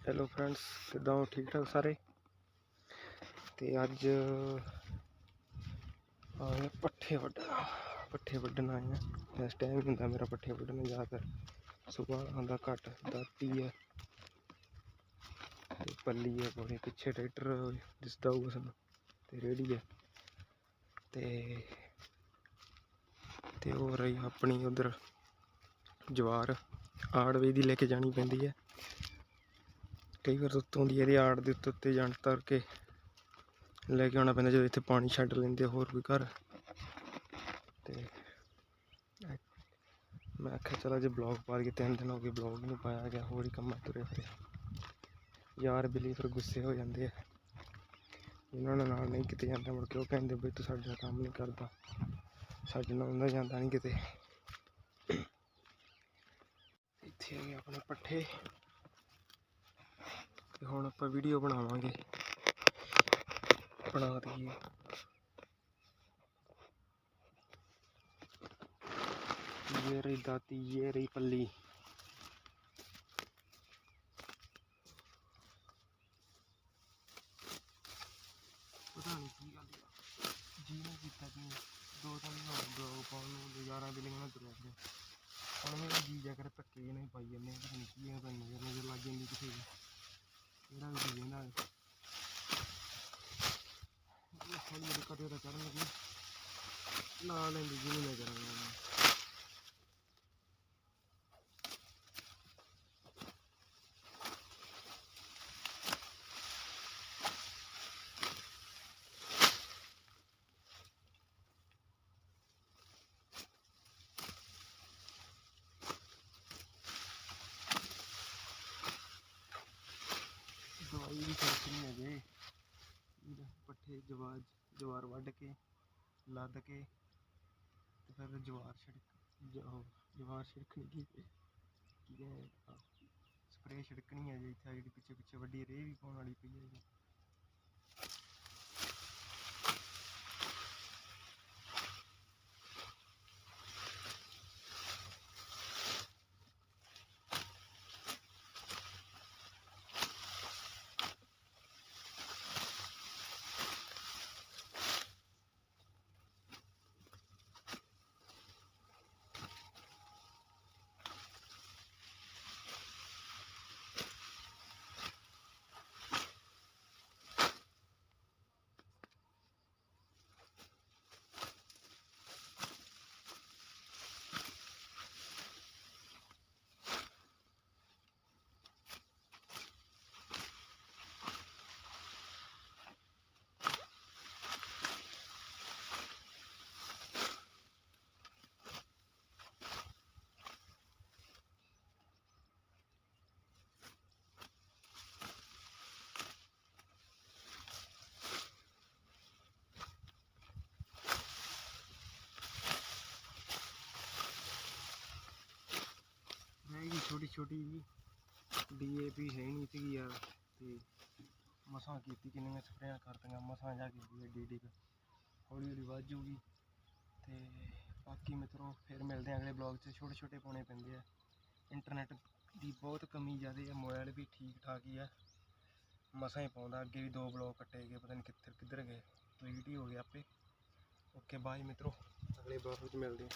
Hello friends ਕਿੱਦਾਂ ਹੋ? ਠੀਕ ਠਾਕ ਸਾਰੇ? ਤੇ ਅੱਜ ਆਏ ਪੱਠੇ ਵੱਢਣ ਪੱਠੇ ਵੱਢਣ ਆਏ ਆ ਇਸ ਟਾਈਮ ਹੁੰਦਾ ਮੇਰਾ ਪੱਠੇ ਵੱਢਣ ਜ਼ਿਆਦਾਤਰ। ਸੁਬਾਹ ਆਉਂਦਾ ਘੱਟ ਦਾਤੀ ਹੈ। ਤੇ ਪੱਲੀ ਹੈ ਕੋਲੇ ਪਿੱਛੇ ਟਰੈਕਟਰ ਦਿਸਦਾ ਹੋਊਗਾ ਸਾਨੂੰ, ਤੇ ਰੇੜੀ ਹੈ। ਤੇ ਤੇ ਹੋ ਰਹੀ ਆਪਣੀ ਉਧਰ ਜਵਾਰ, ਆੜਵੇ ਦੀ ਲੈ ਕੇ ਜਾਣੀ ਪੈਂਦੀ ਹੈ। ਕਈ ਵਾਰ ਉੱਤੋਂ ਦੀ ਇਹਦੀ ਆੜ ਦੇ ਉੱਤੇ ਉੱਤੇ ਜਾਣ ਤਰ ਕੇ ਲੈ ਕੇ ਆਉਣਾ ਪੈਂਦਾ ਜਦੋਂ ਇੱਥੇ ਪਾਣੀ ਛੱਡ ਲੈਂਦੇ ਹੋਰ ਵੀ ਘਰ। ਤੇ ਮੈਂ ਆਖਿਆ ਚਲ ਜੇ ਬਲੌਗ ਪਾ ਕੇ ਤਿੰਨ ਦਿਨ ਹੋ ਗਏ ਬਲੌਗ ਨਹੀਂ ਪਾਇਆ ਗਿਆ, ਹੋਰ ਹੀ ਕੰਮਾਂ ਤੁਰੇ ਫਿਰੇ। ਯਾਰ ਬਿੱਲੀ ਫਿਰ ਗੁੱਸੇ ਹੋ ਜਾਂਦੇ ਆ। ਇਹਨਾਂ ਨਾਲ ਨਹੀਂ ਕਿਤੇ ਜਾਂਦਾ ਮੁੜ ਕੇ, ਉਹ ਕਹਿੰਦੇ ਬਈ ਤੂੰ ਸਾਡੇ ਨਾਲ ਕੰਮ ਨਹੀਂ ਕਰਦਾ। ਸਾਡੇ ਨਾਲ ਉਹਨਾਂ ਜਾਂਦਾ ਨਹੀਂ ਕਿਤੇ। ਇੱਥੇ ਆ ਗਏ ਆਪਣੇ ਪੱਠੇ। ਤੇ ਹੁਣ ਆਪਾਂ ਵੀਡੀਓ ਬਣਾਵਾਂਗੇ। ਬਣਾ ਦਈਏ। ਇਹ ਰਹੀ ਦਾਤੀ ਇਹ ਰਹੀ ਪੱਲੀ। ਪਤਾ ਨਹੀਂ ਕੀ ਗੱਲ ਆ। ਜੀ ਨੇ ਕੀਤਾ ਕਿ ਦੋ ਤਿੰਨ ਦਿਨ ਹੋ ਬਲੌਗ ਪਾਉਣ ਨੂੰ ਗੁਜ਼ਾਰਾ ਬਿਲਿੰਗ ਨਾਲ ਤੁਰਿਆ ਫਿਰਿਆ। ਹੁਣ ਮੇਰਾ ਜੀ ਜਾ ਕਰ ਧੱਕੇ ਨਹੀਂ ਪਾਈ ਜਾਂਦੇ ਆ, ਪਤਾ ਨਹੀਂ ਕੀ ਹੈ ਪਤਾ ਨਹੀਂ ਨਜ਼ਰ ਨਜ਼ਰ ਲੱਗ ਜਾਂਦੀ ਕਿਸੇ ਦੀ। ਕਿਹੜਾ ਵੀ ਜੀ ਨਾ ਹੌਲੀ ਹੌਲੀ ਕਦੇ ਤਾਂ ਚੜਨ ਲੱਗੀ। ਲਾ ਲੈਂਦੀ ਜੀ ਨੂੰ ਨਜ਼ਰ ਆਉਂਦਾ ਨਹੀਂ ਹੈਗੇ। ਇਹਦਾ ਪੱਠੇ ਜਵਾਰ ਜਵਾਰ ਵੱਢ ਕੇ, ਲੱਦ ਕੇ ਤੇ ਫਿਰ ਜਵਾਰ ਛਿੜਕ ਜਵਾਰ ਛਿੜਕਣੀ ਕੀ ਕੀ ਹੈ? ਸਪਰੇਅ ਛਿੜਕਣੀ ਹੈ ਜੀ, ਇੱਥੇ ਜਿਹੜੀ ਪਿੱਛੇ ਪਿੱਛੇ ਵੱਡੀ ਰੇਹ ਵੀ ਪਾਉਣ ਵਾਲੀ ਪਈ ਹੈ ਜੀ। ਛੋਟੀ ਛੋਟੀ ਜੀ। ਡੀਏਪੀ ਹੈ ਹੀ ਨਹੀਂ ਸੀਗੀ ਯਾਰ, ਤੇ ਮਸਾਂ ਕੀਤੀ ਕਿੰਨੀਆਂ ਸਪਰੇਆਂ ਕਰਤੀਆਂ, ਮਸਾਂ ਜਾ ਕੇ ਡੀ ਡੀ ਹੌਲੀ ਹੌਲੀ ਵੱਧ ਜੂਗੀ ਤੇ ਬਾਕੀ ਮਿੱਤਰੋ, ਫਿਰ ਮਿਲਦੇ ਆ ਅਗਲੇ ਬਲੌਗ 'ਚ। ਛੋਟੇ ਛੋਟੇ ਪਾਉਣੇ ਪੈਂਦੇ ਆ। ਇੰਟਰਨੈਟ ਦੀ ਬਹੁਤ ਕਮੀ ਜ਼ਿਆਦੇ ਆ ਮੋਬਾਈਲ ਵੀ ਠੀਕ ਠਾਕ ਹੀ ਆ। ਮਸਾਂ ਹੀ ਪਾਉਂਦਾ, ਅੱਗੇ ਵੀ ਦੋ ਬਲੌਗ ਕੱਟੇ ਗਏ, ਪਤਾ ਨਹੀਂ ਕਿੱਧਰ ਕਿੱਧਰ ਗਏ। ਡਿਲੀਟ ਹੀ ਹੋ ਗਏ ਆਪੇ। ਓਕੇ ਬਾਏ ਮਿੱਤਰੋ। ਅਗਲੇ ਬਲੌਗ ਵਿੱਚ ਮਿਲਦੇ ਆ